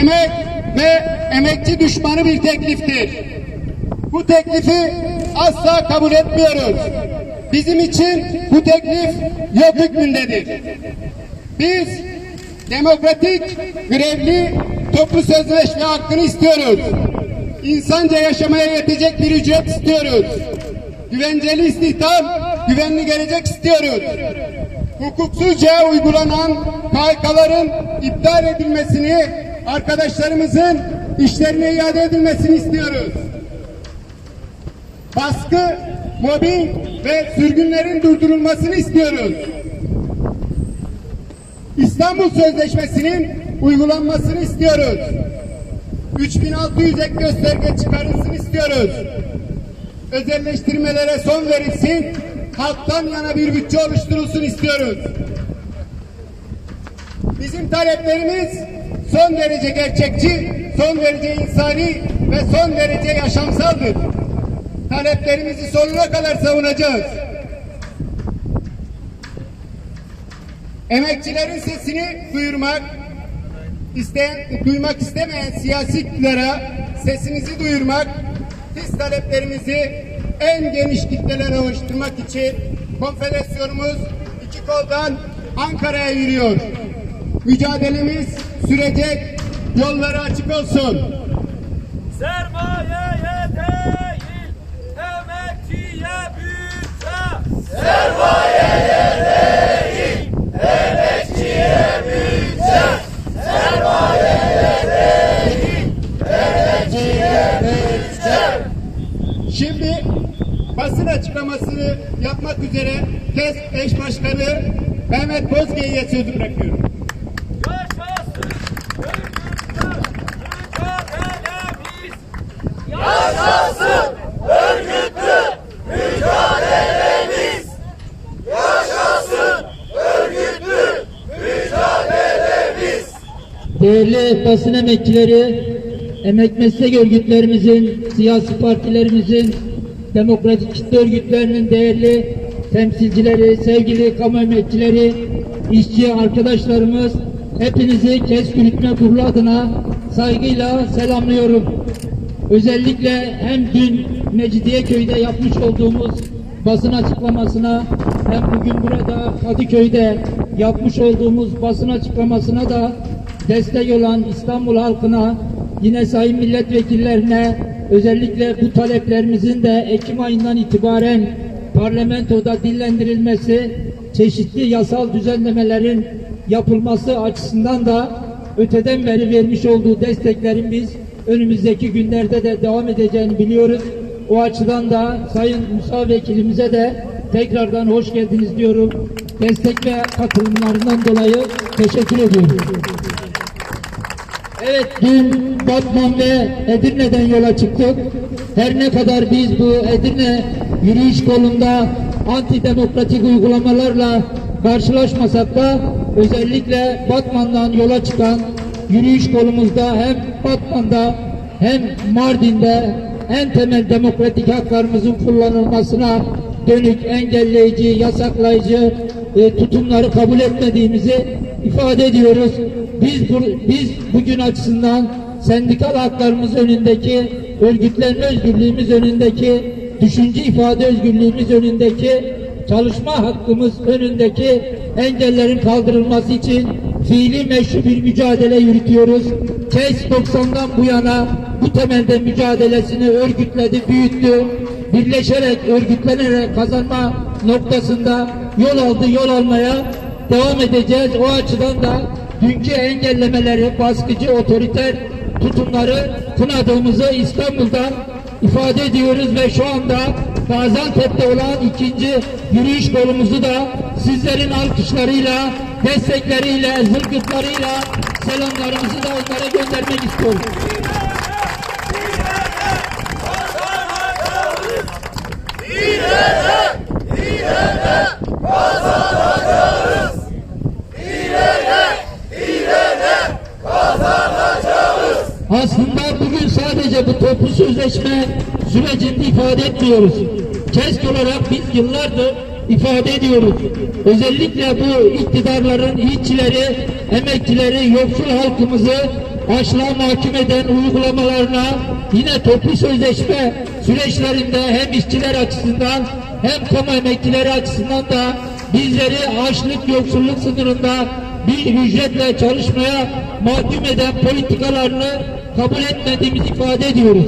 emek ve emekçi düşmanı bir tekliftir. Bu teklifi asla kabul etmiyoruz. Bizim için bu teklif yok hükmündedir. Biz demokratik, grevli toplu sözleşme hakkını istiyoruz. İnsanca yaşamaya yetecek bir ücret istiyoruz. Güvenceli istihdam, güvenli gelecek istiyoruz. Hukuksuzca uygulanan KHK'ların iptal edilmesini, arkadaşlarımızın işlerine iade edilmesini istiyoruz. Baskı, mobbing ve sürgünlerin durdurulmasını istiyoruz. İstanbul Sözleşmesi'nin uygulanmasını istiyoruz. 3600 ek gösterge çıkarılsın istiyoruz. Özelleştirmelere son verilsin, halktan yana bir bütçe oluşturulsun istiyoruz. Bizim taleplerimiz son derece gerçekçi, son derece insani ve son derece yaşamsaldır. Taleplerimizi sonuna kadar savunacağız. Emekçilerin sesini duyurmak, isteyen, duymak istemeyen siyasi iktidara sesimizi duyurmak, biz taleplerimizi en geniş kitlelere ulaştırmak için konfederasyonumuz iki koldan Ankara'ya yürüyor. Mücadelemiz sürecek, yolları açık olsun. Sermayeye değil, emekçiye bütçe. Şimdi basın açıklamasını yapmak üzere KES eş başkanı Mehmet Bozge'ye sözü bırakıyorum. Yaşasın örgütlü mücadelemiz. Yaşasın örgütlü mücadelemiz. Değerli basın emekçileri, emek meslek örgütlerimizin, siyasi partilerimizin, demokratik kitle örgütlerinin değerli temsilcileri, sevgili kamu emekçileri, işçi arkadaşlarımız, hepinizi KES Yürütme Kurulu adına saygıyla selamlıyorum. Özellikle hem dün Mecidiyeköy'de yapmış olduğumuz basın açıklamasına hem bugün burada Kadıköy'de yapmış olduğumuz basın açıklamasına da destek olan İstanbul halkına yine sayın milletvekillerine özellikle bu taleplerimizin de Ekim ayından itibaren parlamentoda dillendirilmesi çeşitli yasal düzenlemelerin yapılması açısından da öteden beri vermiş olduğu desteklerin biz önümüzdeki günlerde de devam edeceğini biliyoruz. O açıdan da Sayın Musa Vekilimize de tekrardan hoş geldiniz diyorum. Destek ve katılımlarından dolayı teşekkür ediyorum. Evet dün Batman ve Edirne'den yola çıktık. Her ne kadar biz bu Edirne yürüyüş kolunda antidemokratik uygulamalarla karşılaşmasak da özellikle Batman'dan yola çıkan yürüyüş kolumuzda hem Batman'da hem Mardin'de en temel demokratik haklarımızın kullanılmasına dönük engelleyici, yasaklayıcı e, tutumları kabul etmediğimizi ifade ediyoruz. Biz bu, biz bugün açısından sendikal haklarımız önündeki, örgütlenme özgürlüğümüz önündeki, düşünce ifade özgürlüğümüz önündeki, çalışma hakkımız önündeki engellerin kaldırılması için fiili meşru bir mücadele yürütüyoruz. KES 90'dan bu yana bu temelde mücadelesini örgütledi, büyüttü. Birleşerek, örgütlenerek kazanma noktasında yol aldı, yol almaya devam edeceğiz. O açıdan da dünkü engellemeleri, baskıcı, otoriter tutumları kınadığımızı İstanbul'dan ifade ediyoruz ve şu anda Gaziantep'te olan ikinci yürüyüş kolumuzu da sizlerin alkışlarıyla, destekleriyle, zırgıtlarıyla selamlarımızı da onlara göndermek istiyoruz. Aslında bugün sadece bu toplu sözleşme sürecinde ifade etmiyoruz. KESK olarak biz yıllardır ifade ediyoruz. Özellikle bu iktidarların işçileri, emekçileri, yoksul halkımızı açlığa mahkum eden uygulamalarına yine toplu sözleşme süreçlerinde hem işçiler açısından hem kamu emekçileri açısından da bizleri açlık yoksulluk sınırında bir ücretle çalışmaya mahkum eden politikalarını kabul etmediğimizi ifade ediyoruz.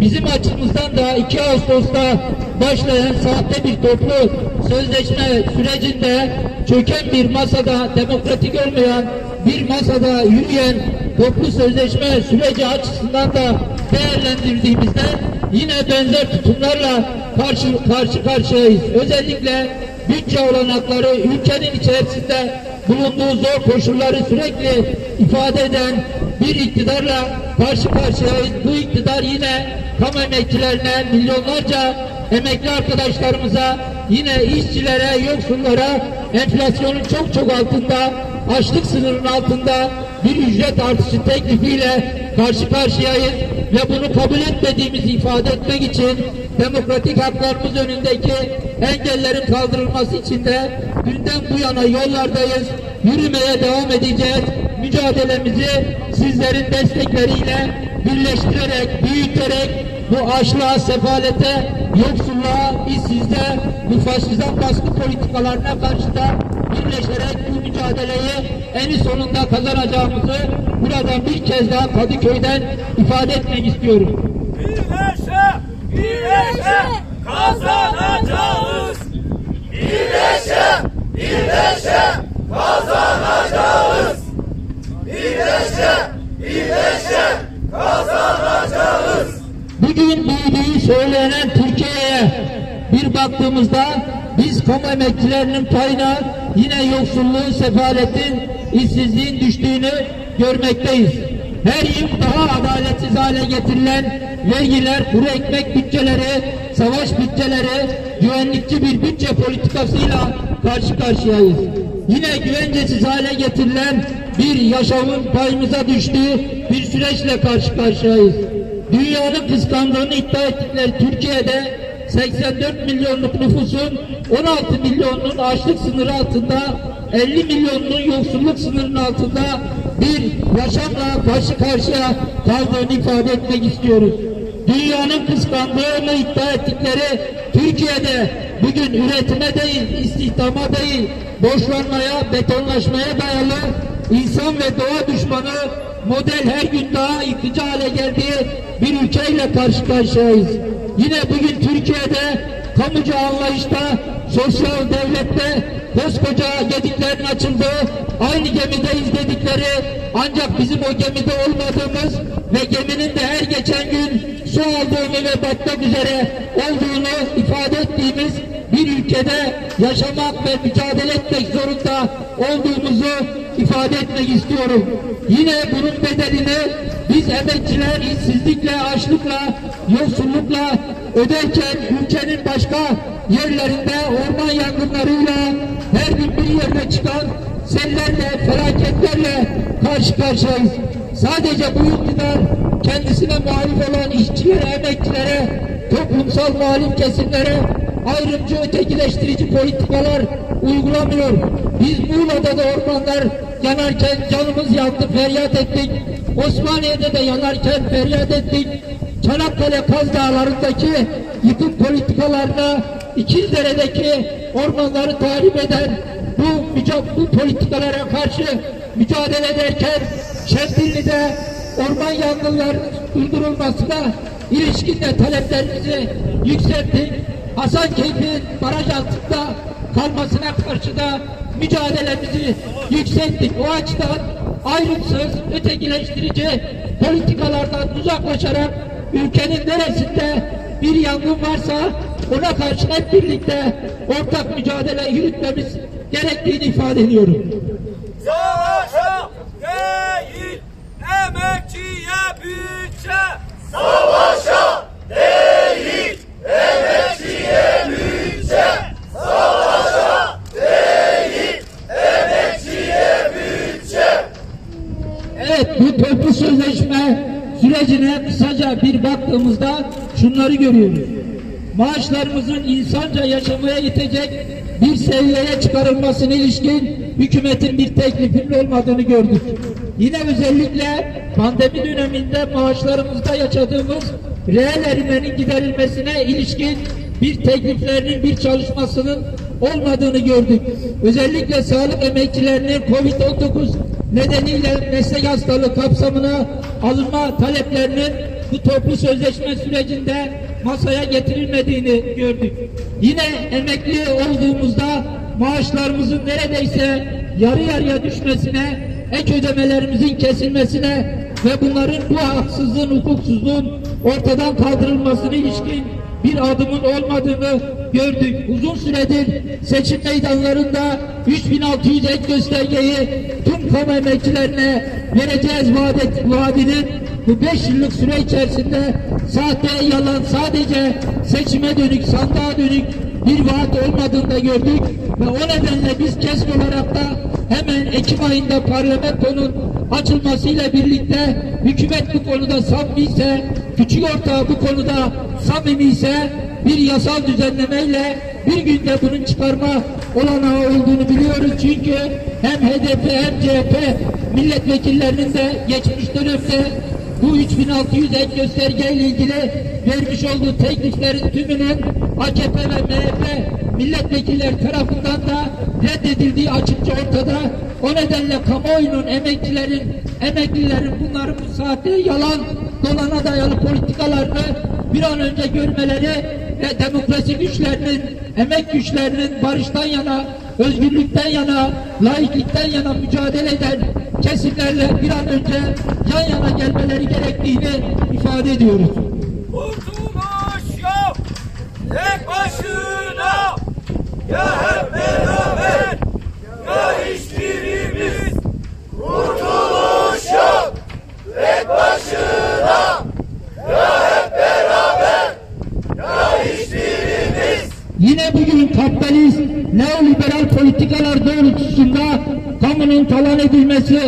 Bizim açımızdan da 2 Ağustos'ta başlayan sahte bir toplu sözleşme sürecinde çöken bir masada demokratik olmayan bir masada yürüyen toplu sözleşme süreci açısından da değerlendirdiğimizde yine benzer tutumlarla karşı karşı karşıyayız. Özellikle bütçe olanakları ülkenin içerisinde bulunduğu zor koşulları sürekli ifade eden bir iktidarla karşı karşıyayız. Bu iktidar yine kamu emekçilerine, milyonlarca emekli arkadaşlarımıza, yine işçilere, yoksullara enflasyonun çok çok altında, açlık sınırının altında bir ücret artışı teklifiyle karşı karşıyayız ve bunu kabul etmediğimizi ifade etmek için demokratik haklarımız önündeki engellerin kaldırılması için de dünden bu yana yollardayız, yürümeye devam edeceğiz. Mücadelemizi sizlerin destekleriyle birleştirerek, büyüterek bu açlığa, sefalete, yoksulluğa, işsizliğe, bu faşizan baskı politikalarına karşı da birleşerek bu mücadeleyi en sonunda kazanacağımızı buradan bir kez daha Kadıköy'den ifade etmek istiyorum. Birleşe, birleşe kazanacağız. Birleşe, birleşe kazanacağız. Birleşe, birleşe kazanacağız. Bugün büyüdüğü söylenen Türkiye'ye bir baktığımızda biz kamu emekçilerinin payına yine yoksulluğun, sefaletin, işsizliğin düştüğünü görmekteyiz. Her yıl daha adaletsiz hale getirilen vergiler, kuru ekmek bütçeleri, savaş bütçeleri, güvenlikçi bir bütçe politikasıyla karşı karşıyayız. Yine güvencesiz hale getirilen bir yaşamın payımıza düştüğü bir süreçle karşı karşıyayız. Dünyanın kıskandığını iddia ettikleri Türkiye'de 84 milyonluk nüfusun 16 milyonun açlık sınırı altında 50 milyonun yoksulluk sınırının altında bir yaşamla karşı karşıya kaldığını ifade etmek istiyoruz. Dünyanın kıskandığını iddia ettikleri Türkiye'de bugün üretime değil, istihdama değil, borçlanmaya, betonlaşmaya dayalı insan ve doğa düşmanı model her gün daha yıkıcı hale geldiği bir ülkeyle karşı karşıyayız. Yine bugün Türkiye'de kamucu anlayışta, sosyal devlette koskoca gediklerin açıldığı, aynı gemideyiz dedikleri ancak bizim o gemide olmadığımız ve geminin de her geçen gün su aldığını ve batmak üzere olduğunu ifade ettiğimiz bir ülkede yaşamak ve mücadele etmek zorunda olduğumuzu ifade etmek istiyorum. Yine bunun bedelini biz emekçiler işsizlikle, açlıkla, yoksullukla öderken ülkenin başka yerlerinde orman yangınlarıyla her gün bir yerine çıkan sellerle, felaketlerle karşı karşıyayız. Sadece bu iktidar kendisine muhalif olan işçilere, emekçilere, toplumsal muhalif kesimlere ayrımcı ötekileştirici politikalar uygulamıyor. Biz Muğla'da da ormanlar yanarken canımız yandı, feryat ettik. Osmaniye'de de yanarken feryat ettik. Çanakkale Kaz Dağları'ndaki yıkım politikalarına İkizdere'deki ormanları tahrip eden bu, bu politikalara karşı mücadele ederken Şemdinli'de orman yangınlarının durdurulmasına ilişkin de taleplerimizi yükselttik. Hasankeyf'in baraj altında kalmasına karşı da mücadelemizi yükselttik. O açıdan ayrımsız, ötekileştirici politikalardan uzaklaşarak ülkenin neresinde bir yangın varsa ona karşı hep birlikte ortak mücadele yürütmemiz gerektiğini ifade ediyorum. Savaşa değil, emekçiye bütçe. Savaşa değil, emekçiye bütçe. Savaşa değil, emekçiye bütçe. Evet bu toplu sözleşme sürecine kısaca bir baktığımızda şunları görüyoruz. Maaşlarımızın insanca yaşamaya yetecek bir seviyeye çıkarılmasına ilişkin hükümetin bir teklifinin olmadığını gördük. Yine özellikle pandemi döneminde maaşlarımızda yaşadığımız reel erimenin giderilmesine ilişkin bir tekliflerinin, bir çalışmasının olmadığını gördük. Özellikle sağlık emekçilerinin Covid-19 nedeniyle meslek hastalığı kapsamına alınma taleplerinin bu toplu sözleşme sürecinde masaya getirilmediğini gördük. Yine emekli olduğumuzda maaşlarımızın neredeyse yarı yarıya düşmesine, ek ödemelerimizin kesilmesine ve bunların bu haksızlığın, hukuksuzluğun ortadan kaldırılmasına ilişkin bir adımın olmadığını gördük. Uzun süredir seçim meydanlarında 3600 ek göstergeyi kamu emekçilerine vereceğiz vaadet, vaadinin bu 5 yıllık süre içerisinde sahte, yalan, sadece seçime dönük, sandığa dönük bir vaat olmadığını da gördük. Ve o nedenle biz KESK olarak da hemen Ekim ayında parlamentonun açılmasıyla birlikte hükümet bu konuda samimi ise, küçük ortağı bu konuda samimi ise bir yasal düzenlemeyle bir günde bunun çıkarma olanağı olduğunu biliyoruz. Çünkü hem HDP hem CHP milletvekillerinin de geçmiş dönemde bu 3600 ek gösterge ile ilgili vermiş olduğu tekliflerin tümünün AKP ve MHP milletvekiller tarafından da reddedildiği açıkça ortada. O nedenle kamuoyunun, emekçilerin, emeklilerin bunların bu saatte yalan, dolana dayalı politikalarını bir an önce görmeleri ve demokrasi güçlerinin, emek güçlerinin barıştan yana, özgürlükten yana, laiklikten yana mücadele eden kesimlerle bir an önce yan yana gelmeleri gerektiğini ifade ediyoruz. Kurtuluş yok. Tek başına. Ya hep beraber. Ya hiçbirimiz. Kurtuluş yok. Tek başına. Ya hep beraber. Ya hiçbirimiz. Yine bugün kapitalist, neoliberal politikalar doğrultusunda kamunun talan edilmesi,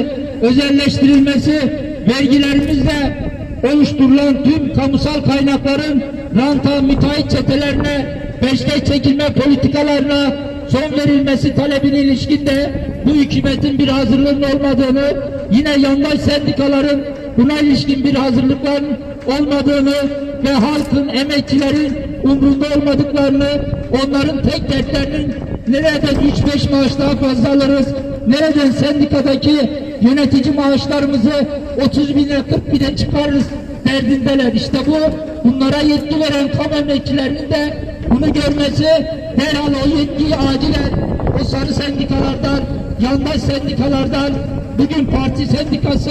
özelleştirilmesi, vergilerimizle oluşturulan tüm kamusal kaynakların ranta, müteahhit çetelerine, peşkeş çekilme politikalarına son verilmesi talebine ilişkinde bu hükümetin bir hazırlığının olmadığını, yine yandaş sendikaların buna ilişkin bir hazırlıkların olmadığını ve halkın, emekçilerin umrunda olmadıklarını, onların tek dertlerinin nereden 3-5 maaş daha fazla alırız, nereden sendikadaki yönetici maaşlarımızı 30 bine 40 bine çıkarırız derdindeler. İşte bu bunlara yetki veren kamu emekçilerinin de bunu görmesi derhal o yetkiyi acilen o sarı sendikalardan, yandaş sendikalardan, bugün parti sendikası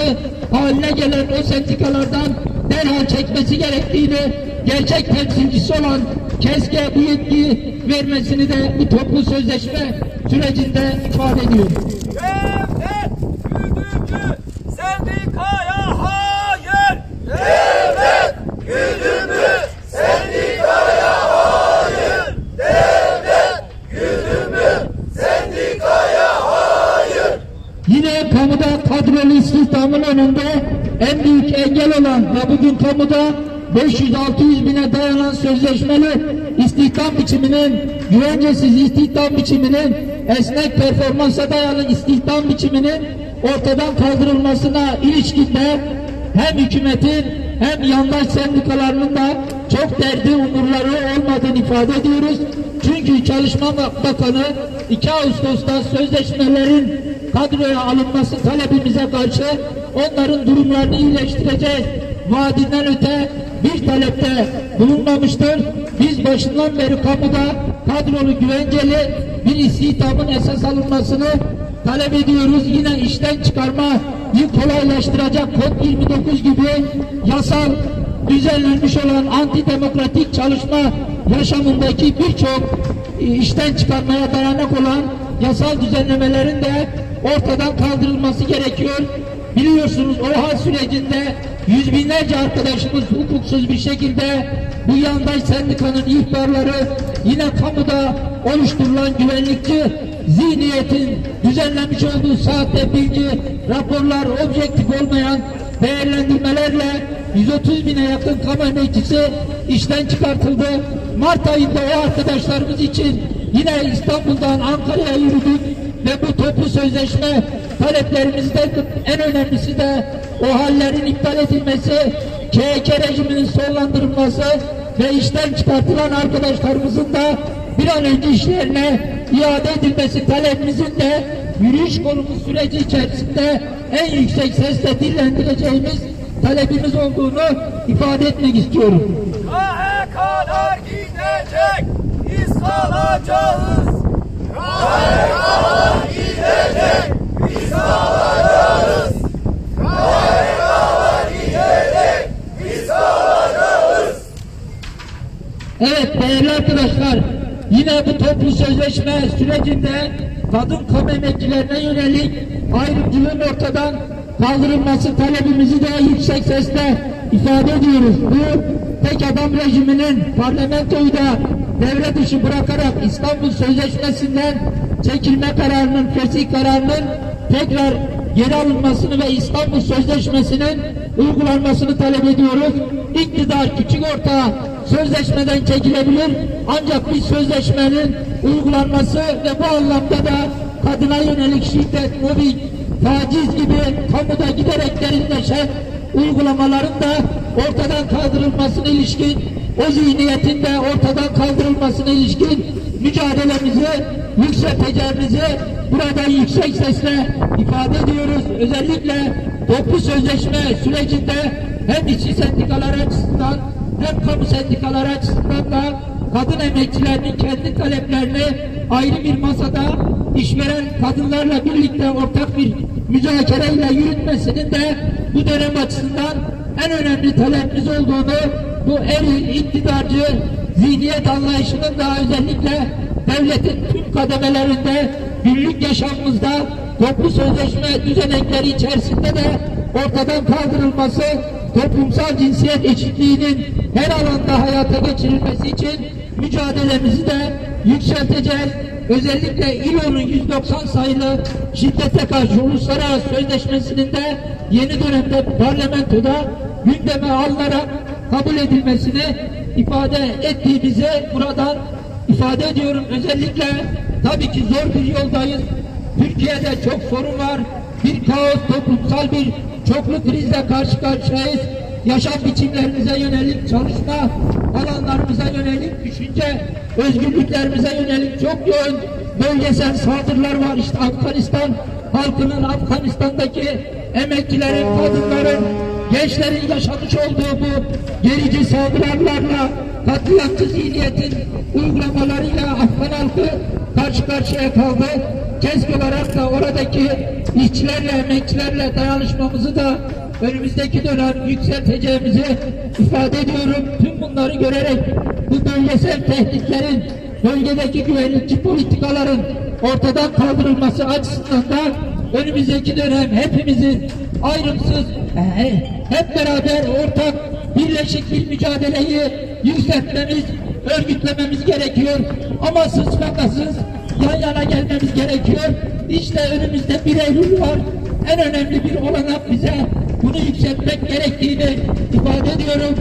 haline gelen o sendikalardan derhal çekmesi gerektiğini gerçek temsilcisi olan KESK'e bu yetkiyi vermesini de bu toplu sözleşme sürecinde ifade ediyor. Kadrolu istihdamın önünde en büyük engel olan ve bugün kamuda 500-600 bine dayanan sözleşmeli istihdam biçiminin, güvencesiz istihdam biçiminin, esnek performansa dayalı istihdam biçiminin ortadan kaldırılmasına ilişkinde hem hükümetin hem yandaş sendikalarının da çok derdi umurları olmadığını ifade ediyoruz. Çünkü Çalışma Bakanı 2 Ağustos'ta sözleşmelerin kadroya alınması talebimize karşı onların durumlarını iyileştireceğiz vaadinden öte bir talepte bulunmamıştır. Biz başından beri kamuda kadrolu güvenceli bir istihdamın esas alınmasını talep ediyoruz. Yine işten çıkarma kolaylaştıracak kod 29 gibi yasal düzenlenmiş olan antidemokratik çalışma yaşamındaki birçok e, işten çıkarmaya dayanak olan yasal düzenlemelerin de ortadan kaldırılması gerekiyor. Biliyorsunuz OHA sürecinde yüz binlerce arkadaşımız hukuksuz bir şekilde bu yandaş sendikanın ihbarları yine kamuda oluşturulan güvenlikçi zihniyetin düzenlemiş olduğu sahte bilgi, raporlar, objektif olmayan değerlendirmelerle 130 bine yakın kamu emekçisi işten çıkartıldı. Mart ayında o arkadaşlarımız için Yine İstanbul'dan Ankara'ya yürüdük ve bu toplu sözleşme taleplerimizden en önemlisi de o hallerin iptal edilmesi, KK rejiminin sonlandırılması ve işten çıkartılan arkadaşlarımızın da bir an önce işlerine iade edilmesi talebimizin de yürüyüş kolumuz süreci içerisinde en yüksek sesle dillendireceğimiz talebimiz olduğunu ifade etmek istiyorum. Kahe kadar gidecek, biz. Evet değerli arkadaşlar yine bu toplu sözleşme sürecinde kadın kamu emekçilerine yönelik ayrımcılığın ortadan kaldırılması talebimizi de yüksek sesle ifade ediyoruz. Bu tek adam rejiminin parlamentoyu da devre dışı bırakarak İstanbul Sözleşmesi'nden çekilme kararının, fesih kararının tekrar geri alınmasını ve İstanbul Sözleşmesi'nin uygulanmasını talep ediyoruz. İktidar küçük ortağı sözleşmeden çekilebilir ancak bir sözleşmenin uygulanması ve bu anlamda da kadına yönelik şiddet, mobbing, taciz gibi kamuda giderek derinleşen uygulamaların da ortadan kaldırılmasına ilişkin o zihniyetin de ortadan kaldırılmasına ilişkin mücadelemizi yükselteceğimizi burada yüksek sesle ifade ediyoruz. Özellikle toplu sözleşme sürecinde hem işçi sendikalar açısından hem kamu sendikaları açısından da kadın emekçilerinin kendi taleplerini ayrı bir masada işveren kadınlarla birlikte ortak bir müzakereyle yürütmesinin de bu dönem açısından en önemli talepimiz olduğunu bu eril iktidarcı zihniyet anlayışının da özellikle devletin tüm kademelerinde günlük yaşamımızda toplu sözleşme düzenekleri içerisinde de ortadan kaldırılması toplumsal cinsiyet eşitliğinin her alanda hayata geçirilmesi için mücadelemizi de yükselteceğiz. Özellikle İLO'nun 190 sayılı şiddete karşı uluslararası sözleşmesinin de yeni dönemde parlamentoda gündeme alınarak kabul edilmesini ifade ettiğimizi buradan ifade ediyorum. Özellikle tabii ki zor bir yoldayız. Türkiye'de çok sorun var. Bir kaos, toplumsal bir çoklu krizle karşı karşıyayız. Yaşam biçimlerimize yönelik, çalışma alanlarımıza yönelik, düşünce özgürlüklerimize yönelik çok yoğun bölgesel saldırılar var. İşte Afganistan halkının, Afganistan'daki emeklilerin, kadınların, gençlerin yaşamış olduğu bu gerici saldırılarla katliamcı zihniyetin uygulamalarıyla Afgan halkı karşı karşıya kaldı. KESK olarak da oradaki işçilerle, emekçilerle dayanışmamızı da önümüzdeki dönem yükselteceğimizi ifade ediyorum. Tüm bunları görerek bu bölgesel tehditlerin, bölgedeki güvenlikçi politikaların ortadan kaldırılması açısından da önümüzdeki dönem hepimizin ayrımsız hep beraber ortak birleşik bir mücadeleyi yükseltmemiz, örgütlememiz gerekiyor. Amasız fakasız yan yana gelmemiz gerekiyor. İşte önümüzde bir Eylül var. En önemli bir olanak bize bunu yükseltmek gerektiğini ifade ediyorum.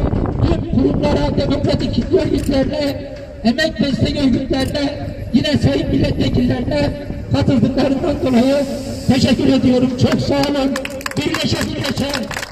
Tüm kurumlara, demokratik örgütlerine, emek meslek örgütlerine, yine sayın milletvekillerine katıldıklarından dolayı teşekkür ediyorum. Çok sağ olun. Birleşe birleşe